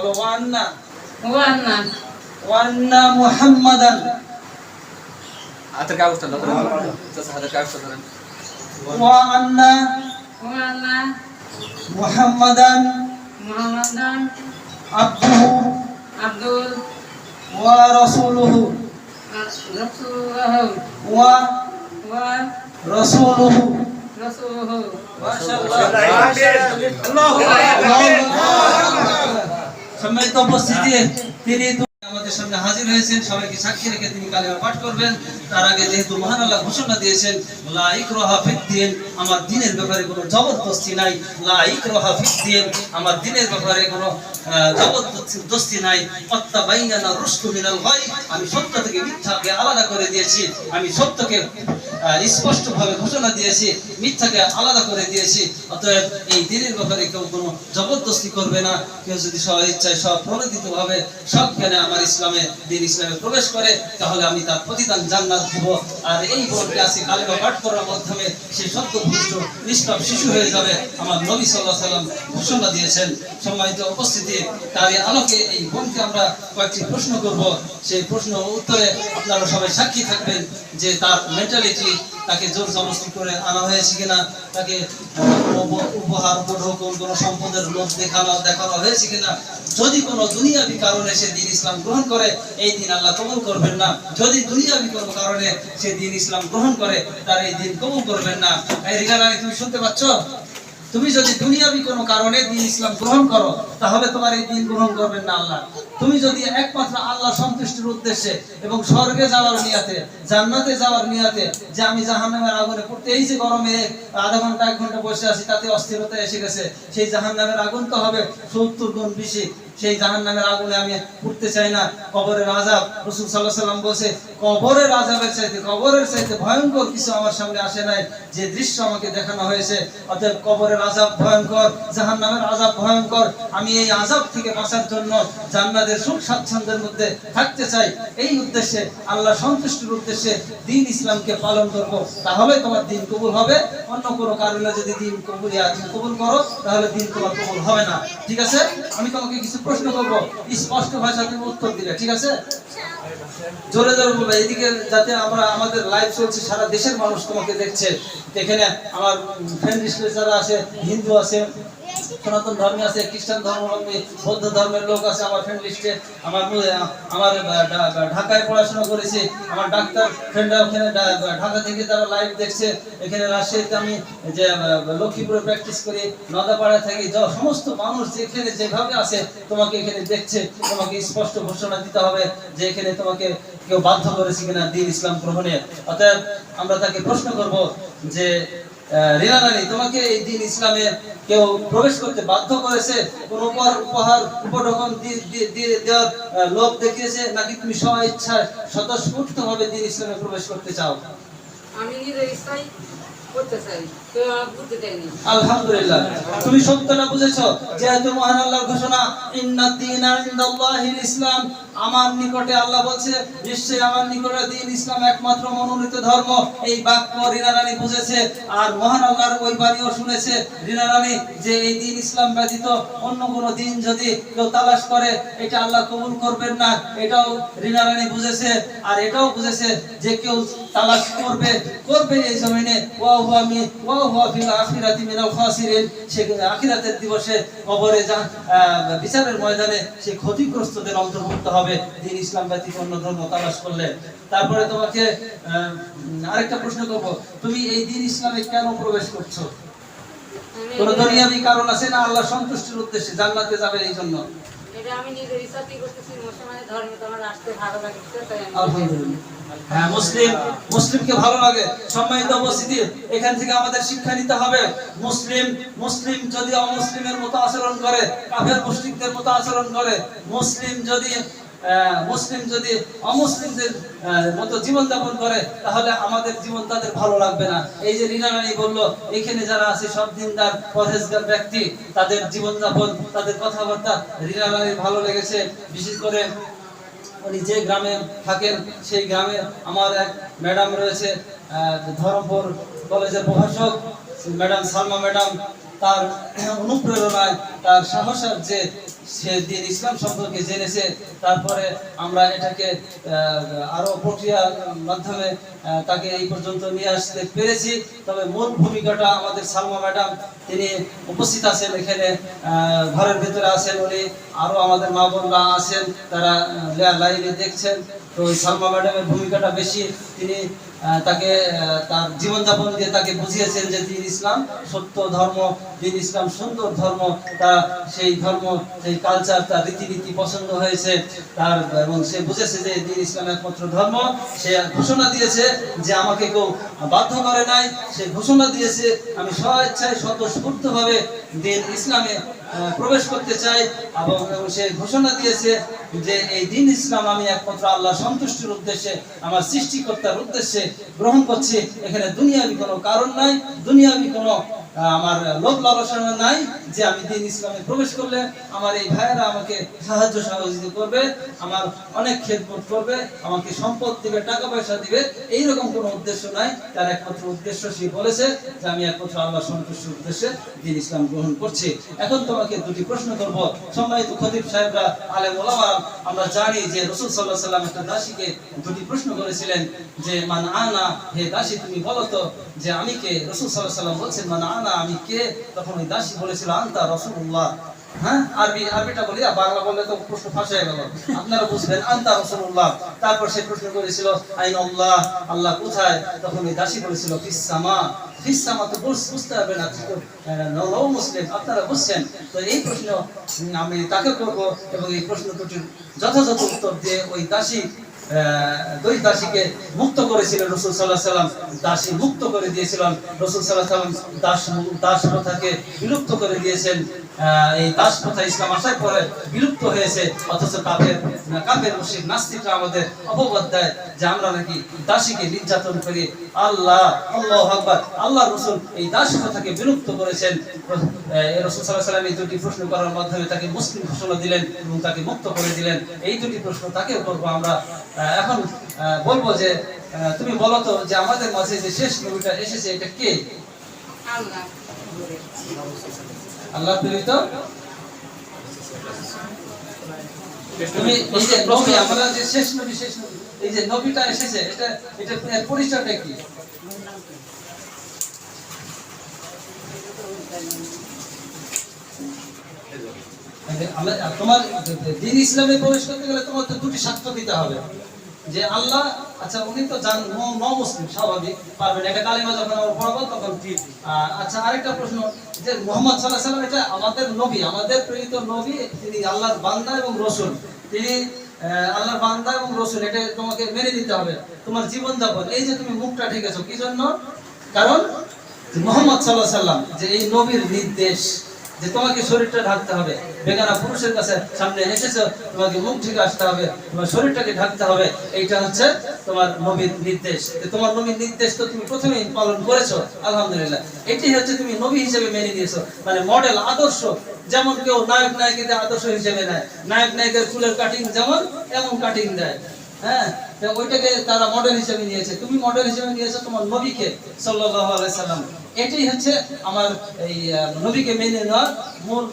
বলো ওয়ান্না ওয়ান্না ওয়ান্না মুহাম্মাদান হাতের কাগজটা দাও চাচা হাতের কাগজটা ধরেন ওয়ান্না ওয়ান্না মুহাম্মাদান মুহাম্মাদান আবদুহু আব্দুল ওয়া রাসূলুহু রাসূলুহু ওয়া ওয়া রাসূলুহু রাসূলুহু সম্মানিত উপস্থিতি, তিনি আমাদের সামনে হাজির হয়েছেন, সবাইকে সাক্ষী রেখে তিনি কালেমা পাঠ করবেন। তার আগে যেহেতু মহান আল্লাহ ঘোষণা দিয়েছেন, লা ইকরাহা ফিদ্দিন, আমার দিনের ব্যাপারে কোনো জবরদস্তি নাই। লা ইকরাহা ফিদ্দিন, আমার দিনের ব্যাপারে কোনো জবরদস্তি নাই। অত্তা বাইয়ানা রুশদু মিনাল গায় আমি সত্য থেকে মিথ্যাকে আলাদা করে দিয়েছি। আমি সত্যকে স্পষ্ট ভাবে ঘোষণা দিয়েছি, মিথ্যাকে আলাদা করে দিয়েছি। অতএব এই দিনের ব্যাপারে কেউ কোনো জবরদস্তি করবে না। কেউ যদি স্ব ইচ্ছায় সব প্রণোদিত ভাবে সব জ্ঞানে আমার ইসলামে, দিন ইসলামে প্রবেশ করে, তাহলে আমি তার প্রতিদান জান্নাত দিব। আর এই বোনকে আজকে কালিমা পাঠ করার মাধ্যমে সে সত্য ভুষ্ট নিষ্পাপ শিশু হয়ে যাবে, আমার নবী সাল্লাহ সাল্লাম ঘোষণা দিয়েছেন। সম্মানিত উপস্থিতি, তারই আলোকে এই বোনকে আমরা কয়েকটি প্রশ্ন করব। সেই প্রশ্ন উত্তরে আপনারা সবাই সাক্ষী থাকবেন যে তার মেন্টালিটি তাকে জোর জবরদস্তি করে আনা হয়েছে কিনা, তাকে উপহার, উপঢৌকন, কোনো সম্পদের লোভ দেখানো দেখানো হয়েছে কিনা, যদি কোনো দুনিয়াবি কারণে সে দিন ইসলাম গ্রহণ করে, এই দিন আল্লাহ কবুল করবেন না। যদি দুনিয়াবি কোনো কারণে সে দিন ইসলাম গ্রহণ করে, তার এই দিন কবুল করবেন না। এই রানী তুমি শুনতে পাচ্ছ? তুমি যদি দুনিয়াবি কোনো কারণে দিন ইসলাম গ্রহণ করো, তাহলে তোমার এই দিন গ্রহণ করবেন না আল্লাহ। তুমি যদি একমাত্র আল্লাহ সন্তুষ্টির উদ্দেশ্যে এবং স্বর্গে যাওয়ার নিয়াতে, জান্নাতে যাওয়ার নিয়াতে, যে আমি জাহান্নামের আগুনে পড়তে, এই যে গরমে আধা ঘণ্টা, এক ঘণ্টা বসে আছি, তাতে অস্থিরতা এসে গেছে, সেই জাহান্নামের আগুন তো হবে সত্তর গুণ বেশি। সেই জাহান্নামের আগুনে আমি পড়তে চাই না। কবরের আজাব রসুল সাল্লাহ সাল্লাম বলছে, কবরের আজাবের চাইতে, কবরের চাইতে ভয়ঙ্কর কিছু আমার সামনে আসে নাই। যে দৃশ্য আমাকে দেখানো হয়েছে, অতএব কবরের আজাব ভয়ঙ্কর, জাহান্নামের আজাব ভয়ঙ্কর। আমি এই আজাব থেকে বাঁচার জন্য জান্নাতের সুখ স্বাচ্ছন্দ্যের মধ্যে থাকতে চাই। এই উদ্দেশ্যে, আল্লাহ সন্তুষ্টির উদ্দেশ্যে দিন ইসলামকে পালন করব। তাহলে তোমার দিন কবুল হবে। অন্য কোনো কারণে যদি দিন কবুল কবুল করো, তাহলে দিন তোমার কবুল হবে না। ঠিক আছে? আমি তোমাকে কিছু প্রশ্ন করব। স্পষ্ট ভাষা তুমি উত্তর দিলে ঠিক আছে? জোরে জোরে বলবে এদিকে যাতে আমরা আমাদের লাইভ চলছে, সারা দেশের মানুষ তোমাকে দেখছে। এখানে আমার ফ্রেন্ড যারা আছে, হিন্দু আছে সনাতন ধর্মে আছে, খ্রিস্টান ধর্মাবলম্বী, বৌদ্ধ ধর্মের লোক আছে, আমার ফ্রেন্ড লিস্টে আমার আমার ঢাকায় পড়াশোনা করেছি, আমার ডাক্তার ফ্রেন্ডরা ওখানে ঢাকা থেকে তারা লাইভ দেখছে, এখানে রাজশাহীতে আমি যে লক্ষ্মীপুরে প্র্যাকটিস করি নদাপাড়ায় থাকি য- সমস্ত মানুষ যেখানে যেভাবে আছে, তোমাকে এখানে দেখছে, তোমাকে স্পষ্ট ঘোষণা দিতে হবে যে এখানে তোমাকে কেউ বাধ্য করেছে কিনা দিন ইসলাম গ্রহণে। অতএব আমরা তাকে প্রশ্ন করব যে রিনা রানী তোমাকে এই দিন ইসলামে কেউ প্রবেশ করতে বাধ্য করেছে? কোন উপহার উপহার উপঢৌকন দেওয়ার লোভ দেখিয়েছে? নাকি তুমি স্ব ইচ্ছায় স্বতঃস্ফূর্ত ভাবে দিন ইসলামে প্রবেশ করতে চাও? আমি নিজের আলহামদুলিল্লাহ। তুমি সত্যটা বুঝেছ যেহেতু মহান আল্লাহর ঘোষণা ইন্না দীনা ইসলাম আমার নিকটে আল্লাহ বলছে, নিশ্চয়ই আমার নিকটে দিন ইসলাম একমাত্র মনোনীত ধর্ম। এই বাক্য রিনা রানী বুঝেছে, আর মহান আল্লাহর ওই বাণীও শুনেছে। রিনা রানী, যে এই দিন ইসলাম ব্যতীত অন্য কোন দিন যদি কেউ তালাশ করে, এটা আল্লাহ কবুল করবেন না। এটাও রিনা রানী বুঝেছে, আর এটাও বুঝেছে যে কেউ তালাশ করবে করবে এই জমিনে। ওয়া হুয়া মি, ওয়া হুয়া ফিল আখিরাতি মিনাল খাসিরিন। সে আখিরাতের দিবসে কবরে যা বিচারের ময়দানে সে ক্ষতিগ্রস্তদের অন্তর্ভুক্ত হবে। দিন ইসলাম ব্যতীত অন্য ধর্ম তালাশ করলে। তারপরে তোমাকে আরেকটা প্রশ্ন করব। তুমি এই দিন ইসলামে কেন প্রবেশ করছ? কোন দুনিয়াবি কারণ আছে না আল্লাহ সন্তুষ্টির উদ্দেশ্যে জান্নাতে যাবে এই জন্য? হ্যাঁ মুসলিম মুসলিমকে ভালো লাগে সম্মানিত উপস্থিতি এখান থেকে আমাদের শিক্ষা নিতে হবে। মুসলিম মুসলিম যদি অমুসলিমের মতো আচরণ করে কাফের মুশরিকদের মতো আচরণ করে মুসলিম যদি মুসলিম যদি অমুসলিমদের মতো জীবন যাপন করে, তাহলে আমাদের জীবন তাদের ভালো লাগবে না। এই যে রিনা রানী বলল, এখানে যারা আছে, সব দিনদার, পরহেজগার ব্যক্তি, তাদের জীবন যাপন তাদের কথাবার্তা রিনা রানীর ভালো লেগেছে। বিশেষ করে উনি যে গ্রামে থাকেন, সেই গ্রামে আমার এক ম্যাডাম রয়েছে ধরমপুর কলেজের প্রভাষক, ম্যাডাম সালমা ম্যাডাম। তার অনুপ্রেরণায়, তার সাহসের যে সে দিন ইসলাম সম্পর্কে জেনেছে। তারপরে আমরা এটাকে আহ, আরও প্রক্রিয়ার মাধ্যমে তাকে এই পর্যন্ত নিয়ে আসতে পেরেছি। তবে মূল ভূমিকাটা আমাদের সালমা ম্যাডাম তিনি উপস্থিত আছেন এখানে ঘরের ভেতরে আছেন উনি আরও আমাদের মা বোনরা আছেন তারা লাইনে দেখছেন। তো সালমা ম্যাডামের ভূমিকাটা বেশি তিনি তাকে তার জীবনযাপন দিয়ে তাকে বুঝিয়েছেন যে দিন ইসলাম সত্য ধর্ম, দিন ইসলাম সুন্দর ধর্ম, তা সেই ধর্ম, সেই কালচার তার রীতিনীতি পছন্দ হয়েছে। তার, এবং সে বুঝেছে যে দিন ইসলাম একমাত্র ধর্ম। সে ঘোষণা দিয়েছে যে আমাকে কেউ বাধ্য করে নাই। সে ঘোষণা দিয়েছে, আমি স্বেচ্ছায় স্বতঃস্ফূর্তভাবে দিন ইসলামে প্রবেশ করতে চাই এবং সে ঘোষণা দিয়েছে যে এই দিন ইসলাম আমি একমাত্র আল্লাহ সন্তুষ্টির উদ্দেশ্যে, আমার সৃষ্টিকর্তার উদ্দেশ্যে গ্রহণ করছি। এখানে দুনিয়াবি কোনো কারণ নাই, দুনিয়াবি কোনো আমার লোভ লালসা নাই যে আমি দিন ইসলামে প্রবেশ করলে আমার এই ভাইয়েরা আমাকে সাহায্য সহযোগিতা করবে, আমার অনেক খেদমত করবে, আমাকে সম্পদ দিবে, টাকা পয়সা দিবে, এইরকম কোনো উদ্দেশ্য নাই। তার একমাত্র উদ্দেশ্য সে বলেছে যে আমি একমাত্র আল্লাহ সন্তুষ্টির উদ্দেশ্যে দিন ইসলাম গ্রহণ করছি। এখন তোমাকে দুটি প্রশ্ন করব। সম্মানিত খতিব সাহেবরা, আলেম ওলামা, আমরা জানি যে রসুল সাল্লাহ সাল্লাম একটা দাসীকে দুটি প্রশ্ন করেছিলেন যে, মান আনা? হে দাসী, তুমি বলো তো যে, আমি কে? রসুল সাল্লাহ সাল্লাম বলছেন, মান আনা? আমি কে? তখন ওই দাসী বলেছিল, আন্তা রসুল্লাহ হ্যাঁ আরবি, আরবিটা বলি বাংলা বললে তো প্রশ্ন হয়ে গেল। আপনারা বুঝবেন, আন্তা রসুল্লাহ তারপর সে প্রশ্ন করেছিল, আইন আল্লাহ আল্লাহ কোথায়? তখন ওই দাসী বলেছিল ফিসামা ফিসামা তো বুঝতে না নও মুসলিম, আপনারা বুঝছেন। তো এই প্রশ্ন আমি তাকে করব এবং এই প্রশ্ন দুটির যথাযথ উত্তর দিয়ে ওই দাসী দাসীকে মুক্ত করেছিলেন রসুল সাল্লাহ সাল্লাম দাসী মুক্ত করে দিয়েছিলেন রসুল সাল্লাহ সাল্লাম দাস দাস প্রথাকে বিলুপ্ত করে দিয়েছেন। এই দাস প্রথা ইসলাম আসার পরে বিলুপ্ত হয়েছে। অথচ কাফের মুশরিক নাস্তিকরা আমাদের অপবাদ দেয় যে আমরা নাকি দাসীকে নির্যাতন করি। আল্লাহ আল্লাহ আল্লাহ রসুল এই দাস প্রথাকে বিলুপ্ত করেছেন। রসুল সাল্লাহ সাল্লাম এই দুটি প্রশ্ন করার মাধ্যমে তাকে মুসলিম ঘোষণা দিলেন এবং তাকে মুক্ত করে দিলেন। এই দুটি প্রশ্ন তাকে করব আমরা এখন আহ, বলব যে তুমি বলো তো যে আমাদের মাঝে যে শেষ নবীটা এসেছে এটা কে? আল্লাহ। আল্লাহ প্রেরিত। তুমি এই যে নবী আমরা যে শেষ নবী শেষ নবী এই যে নবীটা এসেছে এটা এটা পরিচয়টা কি? আমরা তোমার দিন ইসলামে প্রবেশ করতে গেলে তোমার তো দুটি সাক্ষ্য দিতে হবে। যে আল্লাহ আচ্ছা উনি তো জান ন মুসলিম স্বাভাবিক, পারবেন এটা কালিমা যখন পড়াবো, তখন ঠিক। আচ্ছা আরেকটা প্রশ্ন, যে মোহাম্মদ সাল্লাহ সাল্লাম এটা আমাদের নবী, আমাদের প্রেরিত নবী, তিনি আল্লাহর বান্দা এবং রসুল। তিনি আল্লাহর বান্দা এবং রসুল, এটা তোমাকে মেনে নিতে হবে। তোমার জীবন যাপন এই যে তুমি মুখটা ঠেকেছো কি জন্য? কারণ মোহাম্মদ সাল্লাহ সাল্লাম যে এই নবীর নির্দেশ যে তোমাকে শরীরটা ঢাকতে হবে। বেগানা পুরুষের কাছে সামনে এসেছ, তোমাকে মুখ ঢেকে আসতে হবে, তোমার শরীরটাকে ঢাকতে হবে। এইটা হচ্ছে তোমার নবীর নির্দেশ। তোমার নবীর নির্দেশ তো তুমি প্রথমেই পালন করেছ, আলহামদুলিল্লাহ। এটি হচ্ছে তুমি নবী হিসেবে মেনে নিয়েছো। মানে মডেল আদর্শ, যেমন কেউ নায়ক নায়িকাদের আদর্শ হিসেবে নেয়। নায়ক, নায়িকার চুলের কাটিং যেমন, এমন কাটিং দেয়। হ্যাঁ? ওইটাকে তারা মডেল হিসেবে নিয়েছে। তুমি মডেল হিসেবে নিয়েছো তোমার নবীকে, সাল্লাল্লাহু আলাইহি সাল্লাম। এটাই হচ্ছে আমার এই নবীকে মেনে নেওয়ার মূল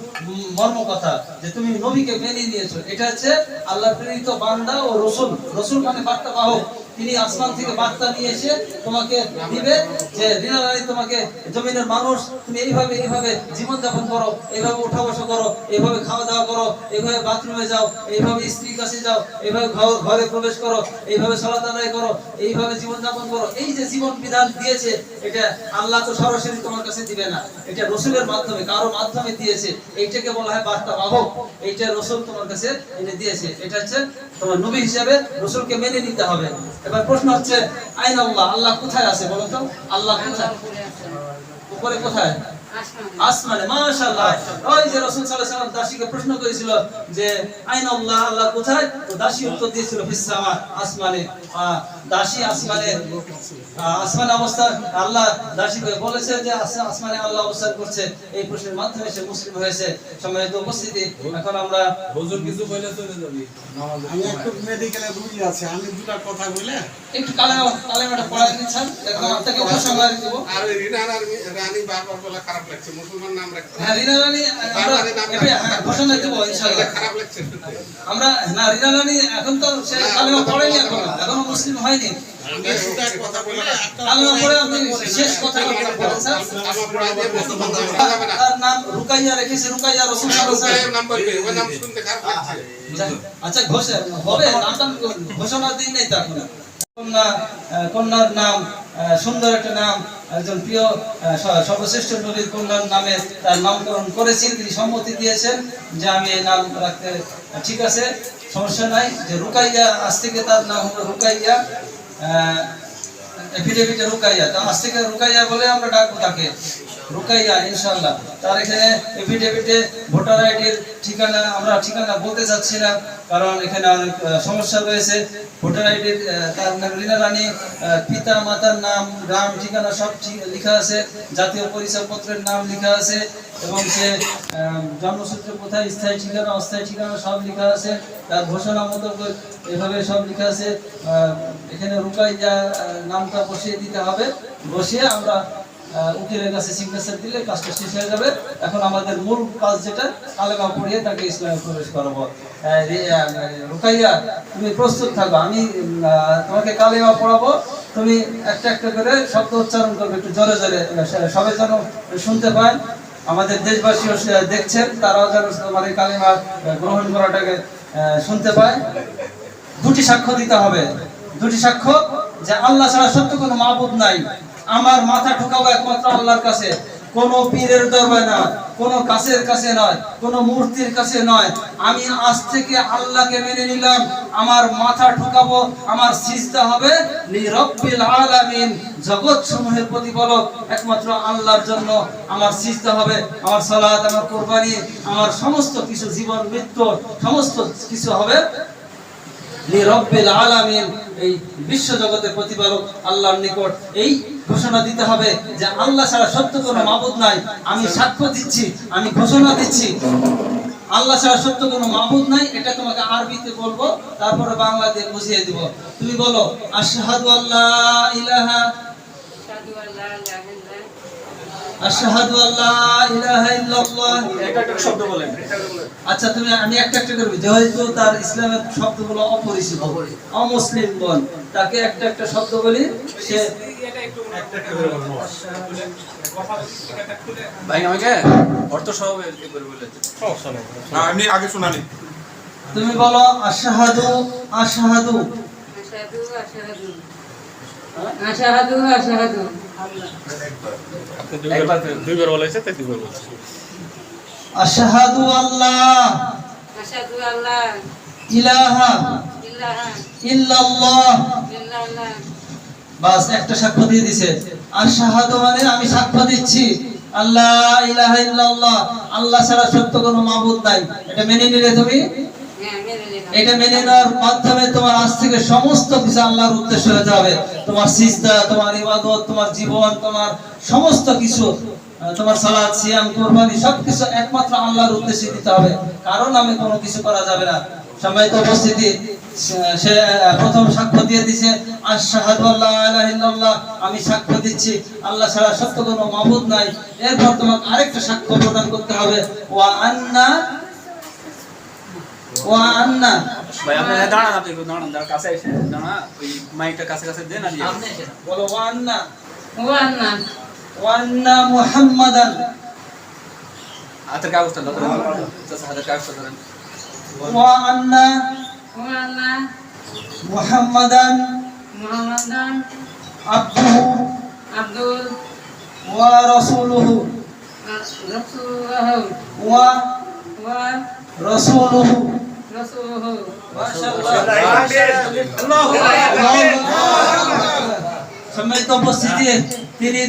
মর্ম কথা যে তুমি নবীকে মেনে নিয়েছো। এটা হচ্ছে আল্লাহ প্রেরিত বান্দা ও রসুল। রসুল মানে বার্তা বাহক তিনি আসমান থেকে বার্তা নিয়ে এসে তোমাকে দিবে যে দিনারানি তোমাকে জমিনের মানুষ, তুমি এইভাবে এইভাবে জীবন যাপন করো, এইভাবে উঠা বসা করো, এইভাবে খাওয়া দাওয়া করো, এইভাবে বাথরুমে যাও, এইভাবে স্ত্রীর কাছে যাও, এইভাবে ঘর- প্রবেশ করো, এইভাবে সালাত আদায় করো, এইভাবে জীবন যাপন করো। এই যে জীবন বিধান দিয়েছে, এটা আল্লাহ তো সরাসরি তোমার কাছে দিবে না। এটা রসুলের মাধ্যমে, কারও মাধ্যমে দিয়েছে। এইটাকে বলা হয় বার্তা বাহক। এইটা রসুল তোমার কাছে এনে দিয়েছে। এটা হচ্ছে তোমার নবী হিসাবে রসুলকে মেনে নিতে হবে। এবার প্রশ্ন হচ্ছে, আইন আল্লাহ আল্লাহ কোথায় আছে বলো তো? আল্লাহ কোথায়? উপরে কোথায়? আসমানে, মাশাআল্লাহ। ওই যে রাসূল সাল্লাল্লাহু আলাইহি দাসীকে প্রশ্ন করেছিল যে, আইন আল্লাহ আল্লাহ কোথায়? তো দাসী উত্তর দিয়েছিল, ফিস সামা, আসমানে। দাসী আসমানে আসমানে অবস্থা আল্লাহ দাসী বলেছে যে আসমানে আল্লাহ অবস্থান করছে। এই প্রশ্নের মাধ্যমে সে মুসলিম হয়েছে। সম্মানিত উপস্থিতি এখন আমরা হুজুর কিছু বলে চলে যাবি। আমি একটু মেডিকেলে রুগী আছে। আমি দুটা কথা বলে একটু কালেমা কালেমাটা পড়াই নিচ্ছেন। এখন আপনাকে উপসংহার দিব। আর ওই আর রানী বারবার বলা খারাপ লাগছে। মুসলমান নাম রাখতে হ্যাঁ রিনা রানী আমরা হ্যাঁ, ঘোষণা দেব ইনশাআল্লাহ খারাপ লাগছে। আমরা না রিনা রানী এখন তো সে কালেমা পড়েনি এখনও। এখনও মুসলিম হয়নি? শেষ কথা মুসলমান নাম তার রুকাইয়া রেখেছে রুকাইয়া রসুল আচ্ছা ঘোষণা হবে নামটা ঘোষণা দিই নাই তা কন্যা কন্যার নাম সুন্দর একটা নাম একজন প্রিয় সর্বশ্রেষ্ঠ নবীর কন্যার নামে তার নামকরণ করেছেন তিনি সম্মতি দিয়েছেন যে আমি এই নাম রাখতে ঠিক আছে, সমস্যা নাই। যে রুকাইয়া, আজ থেকে তার নাম হলো রুকাইয়া এফিডেভিটে রুকাইয়া। তা আজ থেকে রুকাইয়া বলে আমরা ডাকবো তাকে। রুকাইয়া, ইনশাআল্লাহ। তার এখানে এফিডেভিটে ভোটার আইডির ঠিকানা, আমরা ঠিকানা বলতে চাচ্ছি না, কারণ এখানে অনেক সমস্যা রয়েছে। ভোটার আইডির তার নাম রিনা পিতা, মাতার নাম, গ্রাম, ঠিকানা সব লেখা আছে। জাতীয় পরিচয়পত্রের নাম লেখা আছে। এবং সে জন্মসূত্র কোথায় স্থায়ী ঠিকানা অস্থায়ী ঠিকানা সব লেখা আছে তার ঘোষণা মতো এভাবে সব লেখা আছে এখানে রুকাইয়া আহ, নামটা বসিয়ে দিতে হবে বসিয়ে আমরা উকিলের কাছে সিগনেচার দিলে কাজটা শেষ হয়ে যাবে। এখন আমাদের মূল কাজ যেটা আলেমা পড়িয়ে তাকে ইসলামে প্রবেশ করাবো। রুকাইয়া তুমি প্রস্তুত থাকো আমি তোমাকে কালেমা পড়াবো তুমি একটা একটা করে শব্দ উচ্চারণ করবে একটু জোরে জোরে সবাই যেন শুনতে পায়। আমাদের দেশবাসীও দেখছেন, তারাও যেন তোমার এই কালিমা গ্রহণ করাটাকে শুনতে পায়। দুটি সাক্ষ্য দিতে হবে। দুটি সাক্ষ্য, যে আল্লাহ ছাড়া সত্য কোনো মাহবুদ নাই। আমার মাথা ঠুকাবো একমাত্র আল্লাহর কাছে। কোন পীরের দরবারে নয়, কোন কাছের কাছে নয়, কোন মূর্তির কাছে নয়। আমি আজ থেকে আল্লাহকে মেনে নিলাম, আমার মাথা ঠুকাবো, আমার সিজদা হবে লিরব্বিল আলামিন। জগৎ সমূহের প্রতিপালক একমাত্র আল্লাহর জন্য আমার সিজদা হবে, আমার সালাত, আমার কোরবানি, আমার সমস্ত কিছু জীবন, মৃত্যু, সমস্ত কিছু হবে লিরব্বিল আলামিন, এই বিশ্ব জগতের প্রতিপালক আল্লাহর নিকট এই ঘোষণা দিতে হবে যে আল্লাহ ছাড়া সত্য কোনো মাবুদ নাই। আমি সাক্ষ্য দিচ্ছি, আমি ঘোষণা দিচ্ছি। আল্লাহ ছাড়া সত্য কোনো মাবুদ নাই, এটা তোমাকে আরবিতে বলব, তারপরে বাংলা দিয়ে বুঝিয়ে দিব। তুমি বলো, আশহাদু আল্লাহ ইলাহা সাধু আল্লাহ আশহাদু আল্লাহ ইলাহা ইল্লাল্লাহ। একটা একটা শব্দ বলেন। আচ্ছা তুমি আমি একটা একটা করবি যেহেতু তার ইসলামের শব্দগুলো অপরিচিত অমুসলিম বল তাকে একটা একটা শব্দ বলি সে ভাই আমাকে অর্থ সহ করে বলে না এমনি আগে শোনানি। তুমি বলো আশহাদু আশহাদু। আশাহাদু আশাহাদু। আশাহাদু আশাহাদু। তাই দুইবার বলছে। আশহাদু আল্লাহ আশাহাদু আল্লাহ ইলাহা ইল্লাল্লাহ। ইল্লাল্লাহ। বাস একটা সাক্ষ্য দিয়ে দিছে। আশহাদু মানে আমি সাক্ষ্য দিচ্ছি। আল্লাহ ইলাহা ইল্লাল্লাহ। আল্লাহ ছাড়া সত্য কোনো মাবুদ নাই। এটা মেনে নিলে তুমি এটা মেনে নেওয়ার মাধ্যমে তোমার আজ থেকে সমস্ত কিছু আল্লাহর উদ্দেশ্য হয়ে যাবে। তোমার সিজদা, তোমার ইবাদত, তোমার জীবন, তোমার সমস্ত কিছু তোমার সালাত সিয়াম, কুরবানি, সবকিছু একমাত্র আল্লাহর উদ্দেশ্যে দিতে হবে। কারণ আমি কোনো কিছু করা যাবে না। সম্মানিত উপস্থিতি, সে- প্রথম সাক্ষ্য দিয়ে দিছে আমি সাক্ষ্য দিচ্ছি। আল্লাহ ছাড়া সত্য কোনো মাবুদ নাই। এরপর তোমাকে আরেকটা সাক্ষ্য প্রদান করতে হবে। ওয়া আন্না ওয়া আন্না ভাই আপনি দাঁড়ান আপনি একটু দাঁড়ান দাঁড়ান কাছে এসে দাঁড়া ওই মাইকটা কাছে কাছে দেন আর ইয়ে। বলো ওয়া আন্না ওয়ান্না। ওয়ান্না। মুহাম্মাদান। হাতের কাগজটা দাও চাচা, হাতের কাগজটা ধরেন। ওয়া আন্না ওয়ান্না। মুহাম্মাদান। মুহাম্মাদান। আবদুহু। আব্দুল। ওয়া রাসূলুহু। রাসূলুহু। ওয়া ওয়া রাসূলুহু। রাসূলুহু মাশাআল্লাহ সম্মানিত উপস্থিতি তিনি